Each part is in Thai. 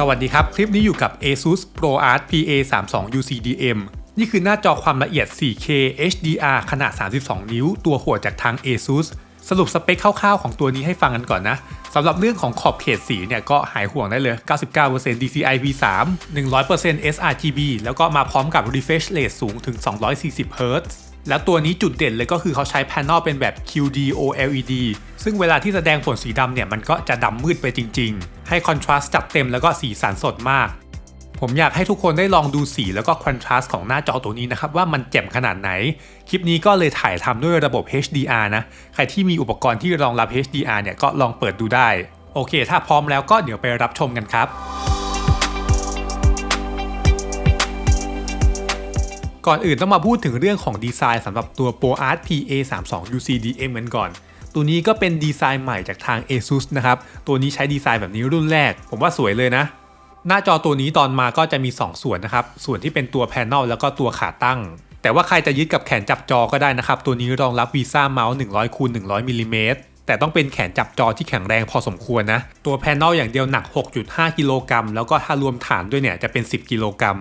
สวัสดีครับ คลิปนี้อยู่กับ ASUS ProArt PA 3 2 UCDM นี่คือหน้าจอความละเอียด 4K HDR ขนาด 32 นิ้ว ตัวหัวจากทาง ASUS สรุปสเปคคร่าวๆของตัวนี้ให้ฟังกันก่อนนะสำหรับเรื่องของขอบเขตสีเนี่ยก็หายห่วงได้เลย 99% DCI V3 100% sRGB แล้วก็มาพร้อมกับ refresh rate สูงถึง 240 Hz แล้วตัวนี้จุดเด่นเลยก็คือเขาใช้แผนอลเป็นแบบ QD OLED ซึ่งเวลาที่แสดงผลสีดำเนี่ยมันก็จะดำมืดไปจริงๆ ให้คอนทราสต์จัดเต็มแล้วก็สีสันสดมาก ผมอยากให้ทุกคนได้ลองดูสีแล้วก็คอนทราสต์ของหน้าจอตัวนี้นะครับ ว่ามันแจ่มขนาดไหน คลิปนี้ก็เลยถ่ายทำด้วยระบบ HDR นะ ใครที่มีอุปกรณ์ที่รองรับ HDR เนี่ยก็ลองเปิดดูได้ โอเค ถ้าพร้อมแล้วก็เดี๋ยวไปรับชมกันครับ ก่อนอื่นต้องมาพูดถึงเรื่องของดีไซน์สำหรับตัว ProArt PA 3 2 UCDM กันก่อน ตัวนี้ก็เป็นดีไซน์ใหม่จากทาง ASUS นะครับ ตัวนี้ใช้ดีไซน์แบบนี้รุ่นแรก ผมว่าสวยเลยนะ หน้าจอตัวนี้ตอนมาก็จะมี 2 ส่วนนะครับ ส่วนที่เป็นตัวแผนลแล้วก็ตัวขาตั้ง แต่ว่าใครจะยึดกับแขนจับจอก็ได้นะครับ ตัวนี้รองรับ Visa Mouse 100คูณ100มิลลิเมตรแต่ต้องเป็นแขนจับจอที่แข็งแรงพอสมควรนะ ตัวแผนลอย่างเดียวหนัก 6.5 กิโลกรัม แล้วก็ถ้ารวมฐานด้วยเนี่ยจะเป็น 10 กิโลกรัม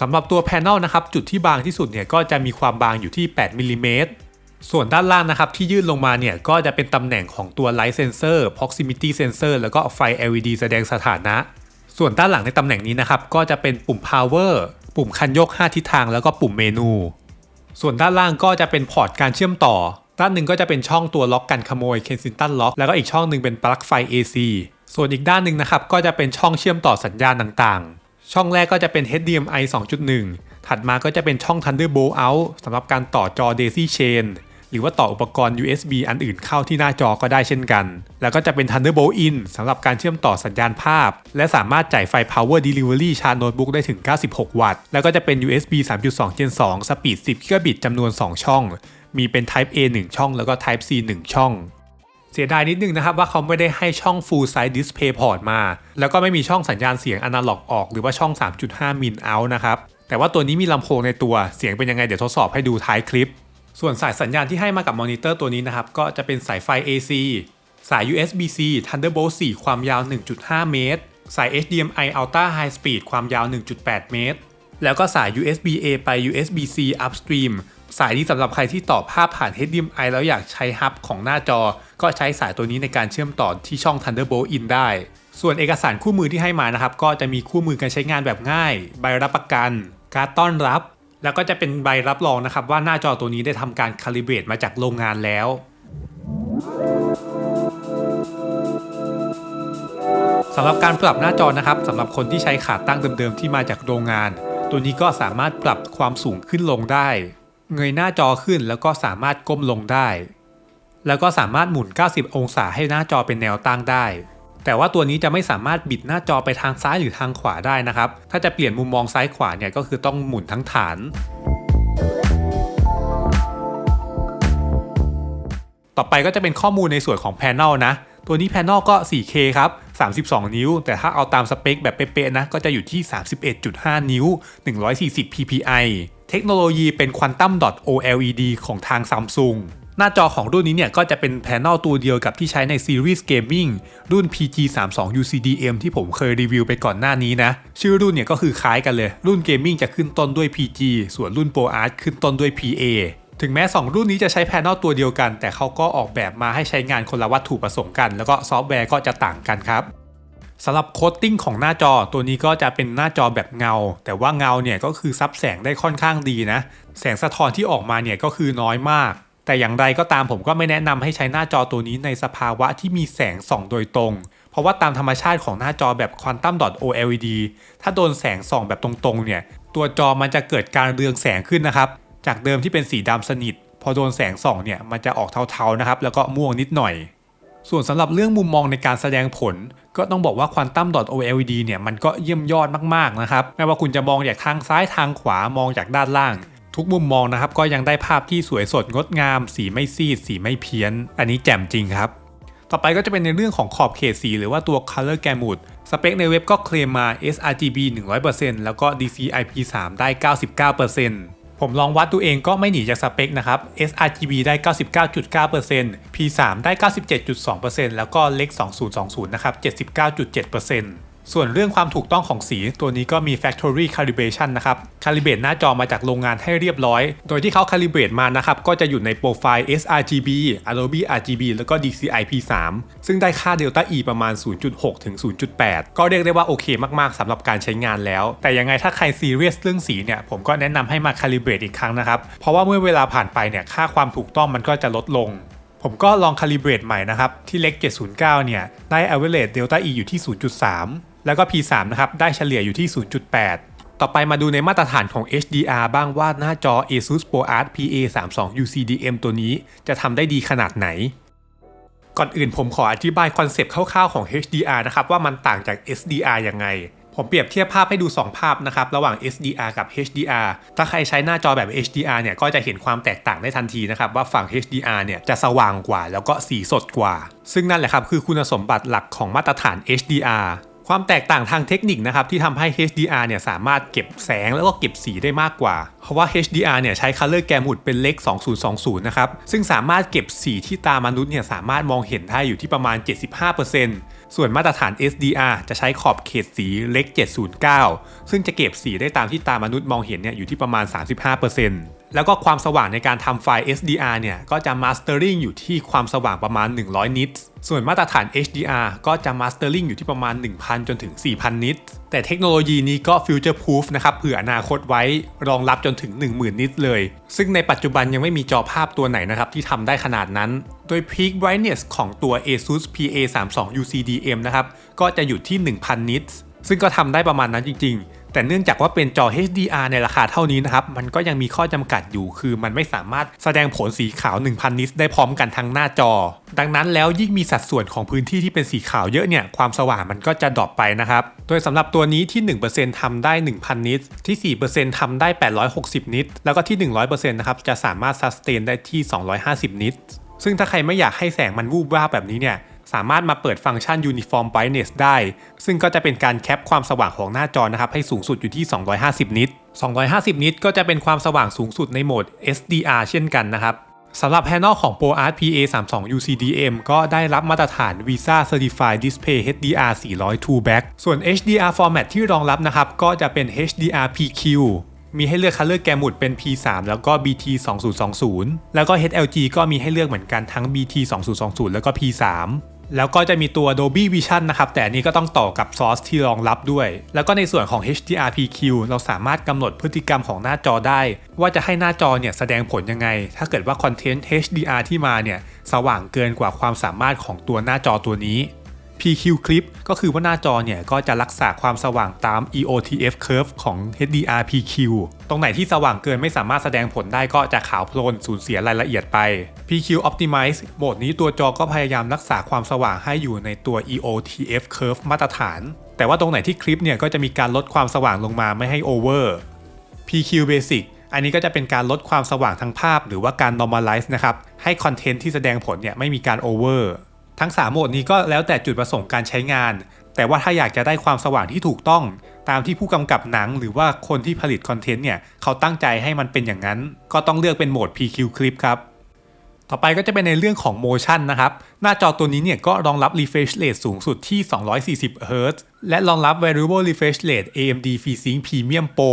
สำหรับตัวแผนลนะครับจุดที่บางที่สุดเนี่ยก็จะมีความบางอยู่ที่ 8มิลลิเมตรส่วนด้านล่างนะครับที่ยื่นลงมาเนี่ยก็จะเป็นตำแหน่งของตัว Light Sensor Proximity Sensor แล้วก็ไฟ LED แสดงสถานะ ส่วนด้านหลังในตำแหน่งนี้นะครับก็จะเป็นปุ่ม Power ปุ่มคันยก 5 ทิศทางแล้วก็ปุ่มเมนู ส่วนด้านล่างก็จะเป็นพอร์ตการเชื่อมต่อ ด้านหนึ่งก็จะเป็นช่องตัวล็อกกันขโมย Kensington Lock แล้วก็อีกช่องหนึ่งเป็นปลั๊กไฟ AC ส่วนอีกด้านหนึ่งนะครับก็จะเป็นช่องเชื่อมต่อสัญญาณต่างๆ ช่องแรกก็จะเป็น HDMI 2.1 ถัดมาก็จะเป็นช่อง Thunderbolt out สำหรับการต่อจอ Daisy Chain หรือว่าต่ออุปกรณ์ USB อันอื่นเข้าที่หน้าจอก็ได้เช่นกัน แล้วก็จะเป็น Thunderbolt in สำหรับการเชื่อมต่อสัญญาณภาพ และสามารถจ่ายไฟ Power Delivery ชาร์จโน้ตบุ๊กได้ถึง 96 วัตต์ แล้วก็จะเป็น USB 3.2 Gen 2 Speed 10 Gigabit จำนวน 2 ช่อง มีเป็น Type A 1 ช่อง แล้วก็ Type C 1 ช่อง เสียดายนิดนึงนะครับว่าเขาไม่ได้ให้ช่อง Full Size Display Port มา แล้วก็ไม่มีช่องสัญญาณเสียงอนาล็อกออกหรือว่าช่อง 3.5มิล out นะครับ แต่ว่าตัวนี้มีลำโพงในตัวเสียงเป็นยังไงเดี๋ยวทดสอบให้ดูท้ายคลิป ส่วนสายสัญญาณที่ให้มากับมอนิเตอร์ตัวนี้นะครับ ก็จะเป็นสายไฟ AC สาย USB-C Thunderbolt 4 ความยาว 1.5 เมตร สาย HDMI Ultra High Speed ความยาว 1.8 เมตร แล้วก็สาย USB-A ไป USB-C upstream สายนี้สำหรับใครที่ต่อภาพผ่าน HDMI แล้วอยากใช้ฮับของหน้าจอ ก็ใช้สายตัวนี้ในการเชื่อมต่อที่ช่อง Thunderbolt in ได้ ส่วนเอกสารคู่มือที่ให้มานะครับ ก็จะมีคู่มือการใช้งานแบบง่าย ใบรับประกัน การต้อนรับ แล้วก็จะเป็นใบรับรองนะครับว่าหน้าจอตัวนี้ได้ทำการคาลิเบรตมาจากโรงงานแล้วสำหรับการปรับหน้าจอนะครับสำหรับคนที่ใช้ขาตั้งเดิมๆที่มาจากโรงงาน ตัวนี้ก็สามารถปรับความสูงขึ้นลงได้ เงยหน้าจอขึ้นแล้วก็สามารถก้มลงได้ แล้วก็สามารถหมุน 90 องศาให้หน้าจอเป็นแนวตั้งได้ แต่ว่าตัวนี้จะไม่สามารถบิดหน้าจอไปทางซ้ายหรือทางขวาได้นะครับ ถ้าจะเปลี่ยนมุมมองซ้ายขวาเนี่ยก็คือต้องหมุนทั้งฐาน ต่อไปก็จะเป็นข้อมูลในส่วนของแผงนะ ตัวนี้แผงก็ 4K ครับ 32 นิ้ว แต่ถ้าเอาตามสเปคแบบเป๊ะๆนะ ก็จะอยู่ที่ 31.5 นิ้ว 140 ppi เทคโนโลยีเป็น Quantum Dot OLED ของทาง Samsung หน้าจอของรุ่นนี้เนี่ยก็จะเป็นแผงตัวเดียวกับที่ใช้ในซีรีส์เกมมิ่งรุ่น PG32 UCDM ที่ผมเคยรีวิวไปก่อนหน้านี้นะ ชื่อรุ่นเนี่ยก็คือคล้ายกันเลย รุ่นเกมมิ่งจะขึ้นต้นด้วย PG ส่วนรุ่น ProArt ขึ้นต้นด้วย PA ถึงแม้ 2 รุ่นนี้จะใช้แผงตัวเดียวกัน แต่เขาก็ออกแบบมาให้ใช้งานคนละวัตถุประสงค์กัน แล้วก็ซอฟต์แวร์ก็จะต่างกันครับ สำหรับโคตติ้งของหน้าจอตัวนี้ก็จะเป็นหน้าจอแบบเงา แต่ว่าเงาเนี่ยก็คือซับแสงได้ค่อนข้างดีนะ แสงสะท้อนที่ออกมาเนี่ยก็คือน้อยมาก แต่อย่างไรก็ตามผมก็ไม่แนะนำให้ใช้หน้าจอตัวนี้ในสภาวะที่มีแสงส่องโดยตรง เพราะว่าตามธรรมชาติของหน้าจอแบบ Quantum Dot OLED ถ้าโดนแสงส่องแบบตรงๆเนี่ยตัวจอมันจะเกิดการเรืองแสงขึ้นนะครับ จากเดิมที่เป็นสีดำสนิท พอโดนแสงส่องเนี่ยมันจะออกเทาๆนะครับแล้วก็ม่วงนิดหน่อย ส่วนสำหรับเรื่องมุมมองในการแสดงผล ก็ต้องบอกว่า Quantum OLED เนี่ยมันก็เยี่ยมยอดมากๆนะครับไม่ว่าคุณจะมองจากทางซ้ายทางขวามองจากด้านล่าง ทุกมุมมองนะครับก็ยังได้ภาพที่สวยสดงดงาม สีไม่ซีด สีไม่เพี้ยน อันนี้แจ่มจริงครับ ต่อไปก็จะเป็นในเรื่องของขอบเขตสี หรือว่าตัว Color Gamut สเปคในเว็บก็เคลมมา sRGB 100%แล้วก็ DCI-P3 ได้ 99% ผมลองวัดตัวเองก็ไม่หนีจากสเปคนะครับ sRGB ได้ 99.9% P3 ได้ 97.2%แล้วก็เลข2020 นะครับ 79.7% ส่วนเรื่องความถูกต้องของสีตัวนี้ก็มี factory calibration นะครับ calibrate หน้าจอมาจากโรงงานให้เรียบร้อย โดยที่เขา calibrate มานะครับ ก็จะอยู่ในโปรไฟล์ sRGB Adobe RGB แล้วก็ DCI P3 ซึ่งได้ค่า delta E ประมาณ 0.6 ถึง 0.8 ก็เรียกได้ว่าโอเคมาก ๆสำหรับการใช้งานแล้ว แต่ยังไงถ้าใครซีเรียสเรื่องสีเนี่ย ผมก็แนะนำให้มา calibrate อีกครั้งนะครับ เพราะว่าเมื่อเวลาผ่านไปเนี่ย ค่าความถูกต้องมันก็จะลดลงผมก็ลอง calibrate ใหม่นะครับ ที่เล็ก 709 เนี่ย ได้ average delta E อยู่ที่ 0.3 แล้วก็ P3 นะครับ ได้เฉลี่ยอยู่ที่ 0.8 ต่อไปมาดูในมาตรฐานของ HDR บ้างว่าหน้าจอ ASUS ProArt PA32 UCDM ตัวนี้จะทำได้ดีขนาดไหน ก่อนอื่นผมขออธิบายคอนเซปต์คร่าวๆของ HDR นะครับว่ามันต่างจาก SDR ยังไง ผมเปรียบเทียบภาพให้ดู 2 ภาพนะครับระหว่าง SDR กับ HDR ถ้าใครใช้หน้าจอแบบ HDR เนี่ยก็จะเห็นความแตกต่างได้ทันทีนะครับว่าฝั่ง HDR เนี่ยจะสว่างกว่า แล้วก็สีสดกว่า ซึ่งนั่นแหละครับคือคุณสมบัติหลักของมาตรฐาน HDR ความแตกต่างทางเทคนิคนะครับที่ทำให้ HDR เนี่ยสามารถเก็บแสงแล้วก็เก็บสีได้มากกว่า เพราะว่า HDR เนี่ยใช้ Color Gamut เป็นเลข 2020 นะครับ ซึ่งสามารถเก็บสีที่ตามนุษย์เนี่ยสามารถมองเห็นได้อยู่ที่ประมาณ 75% ส่วนมาตรฐาน SDR จะใช้ขอบเขตสีเล็ก 709 ซึ่งจะเก็บสีได้ตามที่ตามนุษย์มองเห็นเนี่ยอยู่ที่ประมาณ 35%แล้วก็ความสว่างในการทำไฟล์ SDR เนี่ยก็จะ mastering อยู่ที่ความสว่างประมาณ 100 นิตส์ส่วนมาตรฐาน HDR ก็จะ mastering อยู่ที่ประมาณ 1,000 จนถึง 4,000 นิตแต่เทคโนโลยีนี้ก็ future proof นะครับเผื่ออนาคตไว้รองรับจนถึง 10,000 นิตเลย ซึ่งในปัจจุบันยังไม่มีจอภาพตัวไหนนะครับที่ทำได้ขนาดนั้น ดย peak brightness ของตัว ASUS PA32 UCDM นะครับ ก็จะอยู่ที่ 1,000 นิตซึ่งก็ทำได้ประมาณนั้นจริง ๆ แต่เนื่องจากว่าเป็นจอ HDR ในราคาเท่านี้นะครับ มันก็ยังมีข้อจำกัดอยู่ คือมันไม่สามารถแสดงผลสีขาว 1,000 นิตได้พร้อมกันทั้งหน้าจอ ดังนั้นแล้วยิ่งมีสัดส่วนของพื้นที่ที่เป็นสีขาวเยอะเนี่ย ความสว่างมันก็จะดรอปไปนะครับ โดยสำหรับตัวนี้ที่ 1%ทำได้ 1,000 นิตที่ 4%ทำได้ 860 นิตแล้วก็ที่ 100%นะครับ จะสามารถซัสเตนได้ที่ 250 นิต ซึ่งถ้าใครไม่อยากให้แสงมันวูบวาบแบบนี้เนี่ยสามารถมาเปิดฟังก์ชัน Uniform Brightness ได้ ซึ่งก็จะเป็นการแคปความสว่างของหน้าจอนะครับ ให้สูงสุดอยู่ที่ 250 นิต 250 นิตก็จะเป็นความสว่างสูงสุดในโหมด SDR เช่นกันนะครับสำหรับแพนอลของ ProArt PA32 UCDM ก็ได้รับมาตรฐาน Visa Certified Display HDR 400 2 back ส่วน HDR format ที่รองรับนะครับ ก็จะเป็น HDR PQ มีให้เลือก Color Gamut เป็น P3 แล้วก็ BT 2020 แล้วก็ HLG ก็มีให้เลือกเหมือนกันทั้ง BT 2020 แล้วก็ P3 แล้วก็จะมีตัว Dolby Vision นะครับ แต่นนี้ก็ต้องต่อกับซอสที่รองรับด้วย แล้วก็ในส่วนของ HDR-PQ เราสามารถกำหนดพฤติกรรมของหน้าจอได้ ว่าจะให้หน้าจอเนี่ยแสดงผลยังไง ถ้าเกิดว่าคอนเทนต์ HDR ที่มาเนี่ยสว่างเกินกว่าความสามารถของตัวหน้าจอตัวนี้ PQ Clip ก็คือว่าหน้าจอเนี่ยก็จะรักษาความสว่างตาม EOTF curve ของ HDR PQ ตรงไหนที่สว่างเกินไม่สามารถแสดงผลได้ก็จะขาวโพลนสูญเสียรายละเอียดไป PQ Optimize โหมดนี้ตัวจอก็พยายามรักษาความสว่างให้อยู่ในตัว EOTF curve มาตรฐาน แต่ว่าตรงไหนที่คลิปเนี่ยก็จะมีการลดความสว่างลงมาไม่ให้ over PQ Basic อันนี้ก็จะเป็นการลดความสว่างทางภาพ หรือว่าการ normalize นะครับ ให้คอนเทนต์ที่แสดงผลเนี่ยไม่มีการ over ทั้ง 3 โหมดนี้ก็แล้วแต่จุดประสงค์การใช้งาน แต่ว่าถ้าอยากจะได้ความสว่างที่ถูกต้อง ตามที่ผู้กำกับหนังหรือว่าคนที่ผลิตคอนเทนต์เนี่ยเขาตั้งใจให้มันเป็นอย่างนั้น ก็ต้องเลือกเป็นโหมด PQ Clip ครับต่อไปก็จะเป็นในเรื่องของ motion นะครับ หน้าจอตัวนี้เนี่ยก็รองรับ refresh rate สูงสุดที่ 240 Hz และรองรับ variable refresh rate AMD FreeSync Premium Pro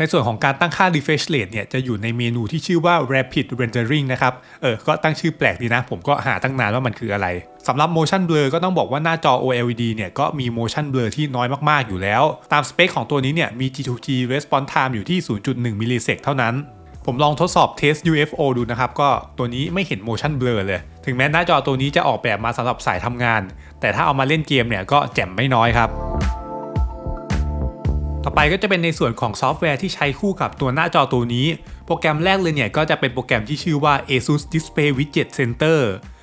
ในส่วนของการตั้งค่า refresh rate เนี่ยจะอยู่ในเมนูที่ชื่อว่า rapid rendering นะครับ เออ ก็ตั้งชื่อแปลกดีนะ ผมก็หาตั้งนานว่ามันคืออะไรสำหรับ motion blur ก็ต้องบอกว่าหน้าจอ OLED เนี่ยก็มี motion blur ที่น้อยมากๆอยู่แล้ว ตามสเปคของตัวนี้เนี่ยมี G2G response time อยู่ที่ 0.1มิลลิเซกเท่านั้น ผมลองทดสอบเทส UFO ดูนะครับ ก็ตัวนี้ไม่เห็น motion blur เลย ถึงแม้หน้าจอตัวนี้จะออกแบบมาสำหรับสายทำงาน แต่ถ้าเอามาเล่นเกมเนี่ยก็แจ่มไม่น้อยครับ ต่อไปก็จะเป็นในส่วนของซอฟต์แวร์ที่ใช้คู่กับตัวหน้าจอตัวนี้ โปรแกรมแรกเลยเนี่ยก็จะเป็นโปรแกรมที่ชื่อว่า ASUS Display Widget Center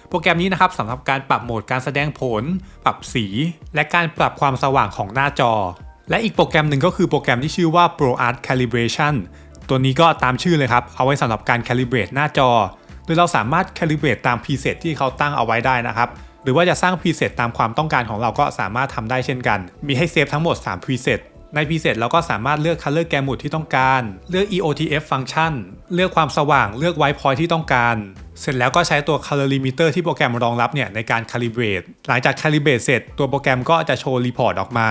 โปรแกรมนี้นะครับสำหรับการปรับโหมดการแสดงผล ปรับสี และการปรับความสว่างของหน้าจอ และอีกโปรแกรมหนึ่งก็คือโปรแกรมที่ชื่อว่า ProArt Calibration ตัวนี้ก็ตามชื่อเลยครับ เอาไว้สำหรับการ calibrate หน้าจอ โดยเราสามารถ calibrate ตาม preset ที่เขาตั้งเอาไว้ได้นะครับหรือว่าจะสร้าง preset ตามความต้องการของเราก็สามารถทำได้เช่นกัน มีให้เซฟทั้งหมด 3 preset ใน preset เราก็สามารถเลือก color gamut ที่ต้องการ เลือก EOTF function เลือกความสว่าง เลือก white point ที่ต้องการ เสร็จแล้วก็ใช้ตัว color limiter ที่โปรแกรมรองรับเนี่ยในการ calibrate หลังจาก calibrate เสร็จตัวโปรแกรมก็จะโชว์ report ออกมา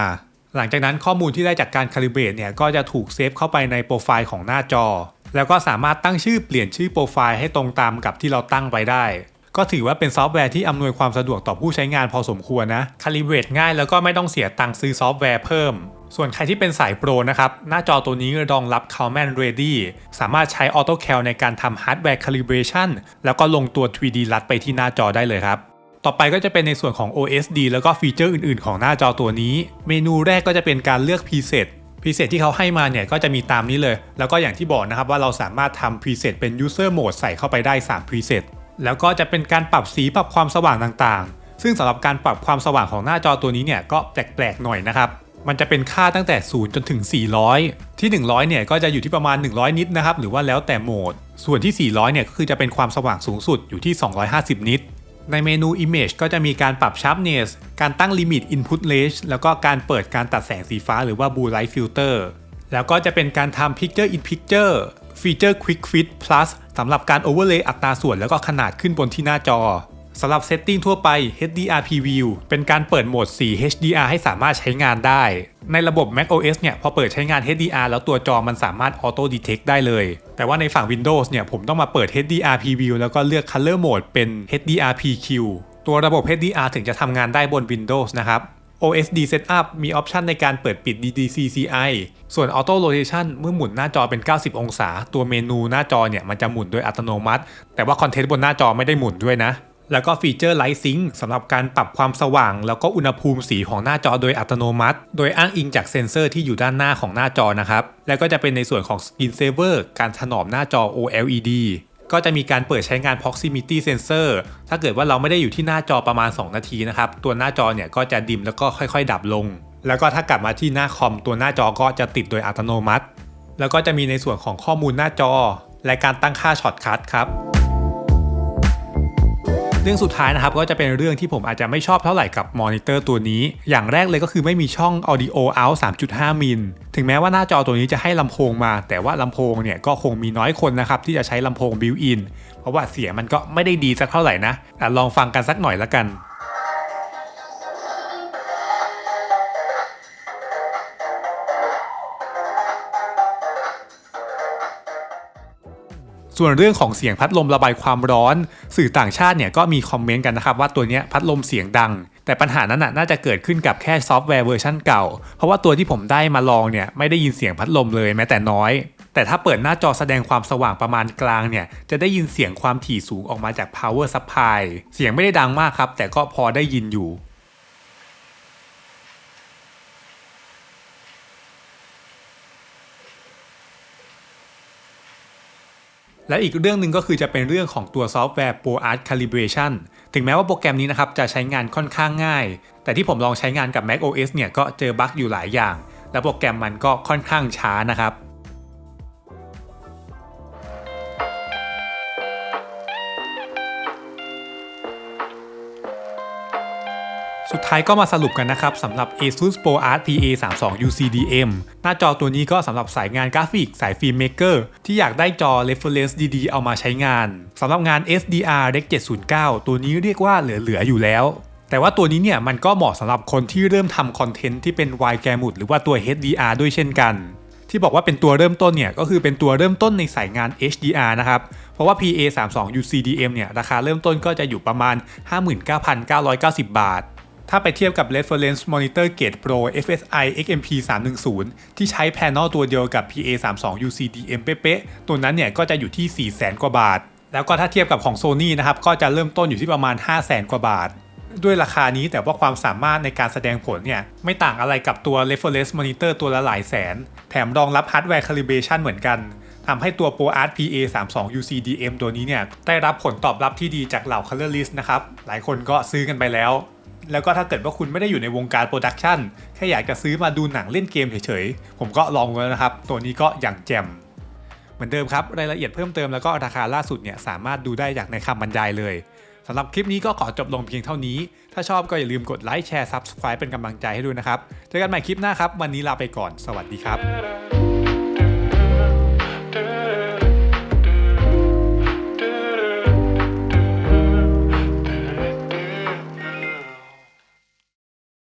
หลังจากนั้นข้อมูลที่ได้จากการ calibrate เนี่ยก็จะถูกเซฟเข้าไปในโปรไฟล์ของหน้าจอ แล้วก็สามารถตั้งชื่อเปลี่ยนชื่อโปรไฟล์ให้ตรงตามกับที่เราตั้งไปได้ ก็ถือว่าเป็นซอฟต์แวร์ที่อำนวยความสะดวกต่อผู้ใช้งานพอสมควรนะ calibrate ง่ายแล้วก็ไม่ต้องเสียตังค์ซื้อซอฟต์แวร์เพิ่ม ส่วนใครที่เป็นสายโปรนะครับ หน้าจอตัวนี้รองรับ Calman Ready สามารถใช้ Auto Cal ในการทำ Hardware Calibration แล้วก็ลงตัว 3D ลัดไปที่หน้าจอได้เลยครับต่อไปก็จะเป็นในส่วนของ OSD แล้วก็ฟีเจอร์อื่น ๆ ของหน้าจอตัวนี้ เมนูแรกก็จะเป็นการเลือก preset preset ที่เขาให้มาเนี่ยก็จะมีตามนี้เลย แล้วก็อย่างที่บอกนะครับว่าเราสามารถทำ preset เป็น user mode ใส่เข้าไปได้ 3 preset แล้วก็จะเป็นการปรับสีปรับความสว่างต่างๆ ซึ่งสำหรับการปรับความสว่างของหน้าจอตัวนี้เนี่ยก็แปลกๆหน่อยนะครับ มันจะเป็นค่าตั้งแต่ 0 จนถึง 400 ที่ 100 เนี่ยก็จะอยู่ที่ประมาณ 100 นิตนะครับ หรือว่าแล้วแต่โหมด ส่วนที่ 400 เนี่ยก็คือจะเป็นความสว่างสูงสุดอยู่ที่ 250 นิตในเมนู Image ก็จะมีการปรับ Sharpness การตั้ง Limit Input Range แล้วก็การเปิดการตัดแสงสีฟ้าหรือว่า Blue Light Filter แล้วก็จะเป็นการทำ Picture in Picture ฟีเจอร์ Quick Fit Plus สำหรับการ Overlay อัตราส่วนแล้วก็ขนาดขึ้นบนที่หน้าจอสำหรับเซตติ้งทั่วไป HDR Preview เป็นการเปิดโหมด 4 HDR ให้สามารถใช้งานได้ ในระบบ macOS เนี่ย พอเปิดใช้งาน HDR แล้วตัวจอมันสามารถ Auto Detect ได้เลย แต่ว่าในฝั่ง Windows เนี่ย ผมต้องมาเปิด HDR Preview แล้วก็เลือก Color Mode เป็น HDR PQ ตัวระบบ HDR ถึงจะทำงานได้บน Windows นะครับ OSD Setup มีออปชันในการเปิดปิด DDCCI ส่วน Auto Rotation เมื่อหมุนหน้าจอเป็น 90 องศา ตัวเมนูหน้าจอเนี่ยมันจะหมุนโดยอัตโนมัติ แต่ว่าคอนเทนต์บนหน้าจอไม่ได้หมุนด้วยนะ แล้วก็ฟีเจอร์ Light Sync สำหรับการปรับความสว่าง แล้วก็อุณหภูมิสีของหน้าจอโดยอัตโนมัติ โดยอ้างอิงจากเซ็นเซอร์ที่อยู่ด้านหน้าของหน้าจอนะครับ แล้วก็จะเป็นในส่วนของ Screen Saver การถนอมหน้าจอ OLED ก็จะมีการเปิดใช้งาน proximity sensor ถ้าเกิดว่าเราไม่ได้อยู่ที่หน้าจอประมาณ 2 นาทีนะครับ ตัวหน้าจอเนี่ยก็จะดิมแล้วก็ค่อยๆ ดับลง แล้วก็ถ้ากลับมาที่หน้าคอมตัวหน้าจอก็จะติดโดยอัตโนมัติ แล้วก็จะมีในส่วนของข้อมูลหน้าจอ และการตั้งค่าช็อตคัทครับ รื่องสุดท้ายนะครับก็จะเป็นเรื่องที่ผมอาจจะไม่ชอบเท่าไหร่กับมอนิเตอร์ตัวนี้ อย่างแรกเลยก็คือไม่มีช่อง Audio Out 3.5 มิล ถึงแม้ว่าหน้าจอตัวนี้จะให้ลำโพงมา แต่ว่าลำโพงเนี่ยก็คงมีน้อยคนนะครับที่จะใช้ลำโพงบิวอินเพราะว่าเสียงมันก็ไม่ได้ดีสักเท่าไหร่นะแต่ลองฟังกันสักหน่อยละกัน ส่วนเรื่องของเสียงพัดลมระบายความร้อน สื่อต่างชาติเนี่ยก็มีคอมเมนต์กันนะครับว่าตัวนี้พัดลมเสียงดัง แต่ปัญหานั้นน่ะน่าจะเกิดขึ้นกับแค่ซอฟต์แวร์เวอร์ชันเก่า เพราะว่าตัวที่ผมได้มาลองเนี่ยไม่ได้ยินเสียงพัดลมเลยแม้แต่น้อย แต่ถ้าเปิดหน้าจอแสดงความสว่างประมาณกลางเนี่ยจะได้ยินเสียงความถี่สูงออกมาจาก power supply เสียงไม่ได้ดังมากครับแต่ก็พอได้ยินอยู่ และอีกเรื่องหนึ่งก็คือจะเป็นเรื่องของตัวซอฟต์แวร์ ProArt Calibration ถึงแม้ว่าโปรแกรมนี้นะครับจะใช้งานค่อนข้างง่าย แต่ที่ผมลองใช้งานกับ Mac OS เนี่ยก็เจอบั๊กอยู่หลายอย่าง และโปรแกรมมันก็ค่อนข้างช้านะครับ ท้ายก็มาสรุปกันนะครับสำหรับ ASUS ProArt PA32 UCDM หน้าจอตัวนี้ก็สำหรับสายงานกราฟิก สายฟิล์มเมกเกอร์ที่อยากได้จอ reference ดีๆ เอามาใช้งานสำหรับงาน SDR Rec 709 ตัวนี้เรียกว่าเหลือๆอยู่แล้วแต่ว่าตัวนี้เนี่ยมันก็เหมาะสำหรับคนที่เริ่มทำคอนเทนต์ที่เป็น wide gamut หรือว่าตัว HDR ด้วยเช่นกัน ที่บอกว่าเป็นตัวเริ่มต้นเนี่ยก็คือเป็นตัวเริ่มต้นในสายงาน HDR นะครับ เพราะว่า PA32 UCDM เนี่ยราคาเริ่มต้นก็จะอยู่ประมาณ 59,990 บาท ถ้าไปเทียบกับ Reference Monitor Gate Pro FSI XMP 310ที่ใช้แผนลตัวเดียวกับ PA32 UCDM เป๊ะๆ ตัวนั้นเนี่ยก็จะอยู่ที่400,000 กว่าบาท แล้วก็ถ้าเทียบกับของ Sony นะครับ ก็จะเริ่มต้นอยู่ที่ประมาณ 500,000 กว่าบาท ด้วยราคานี้แต่ว่าความสามารถในการแสดงผลเนี่ย ไม่ต่างอะไรกับตัว Reference Monitor ตัวละหลายแสน แถมรองรับ Hardware Calibration เหมือนกันทำให้ตัว ProArt PA32 UCDM ตัวนี้เนี่ยได้รับผลตอบรับที่ดีจากเหล่า Colorist นะครับหลายคนก็ซื้อกันไปแล้ว แล้วก็ถ้าเกิดว่าคุณไม่ได้อยู่ในวงการโปรดักชันแค่อยากจะซื้อมาดูหนังเล่นเกมเฉยๆ ผมก็ลองแล้วนะครับ ตัวนี้ก็อย่างแจ่มเหมือนเดิมครับ รายละเอียดเพิ่มเติมแล้วก็ราคาล่าสุดเนี่ยสามารถดูได้จากในคำบรรยายเลยสำหรับคลิปนี้ก็ขอจบลงเพียงเท่านี้ ถ้าชอบก็อย่าลืมกดไลค์แชร์ Subscribe เป็นกำลังใจให้ด้วยนะครับ เจอกันใหม่คลิปหน้าครับ วันนี้ลาไปก่อน สวัสดีครับ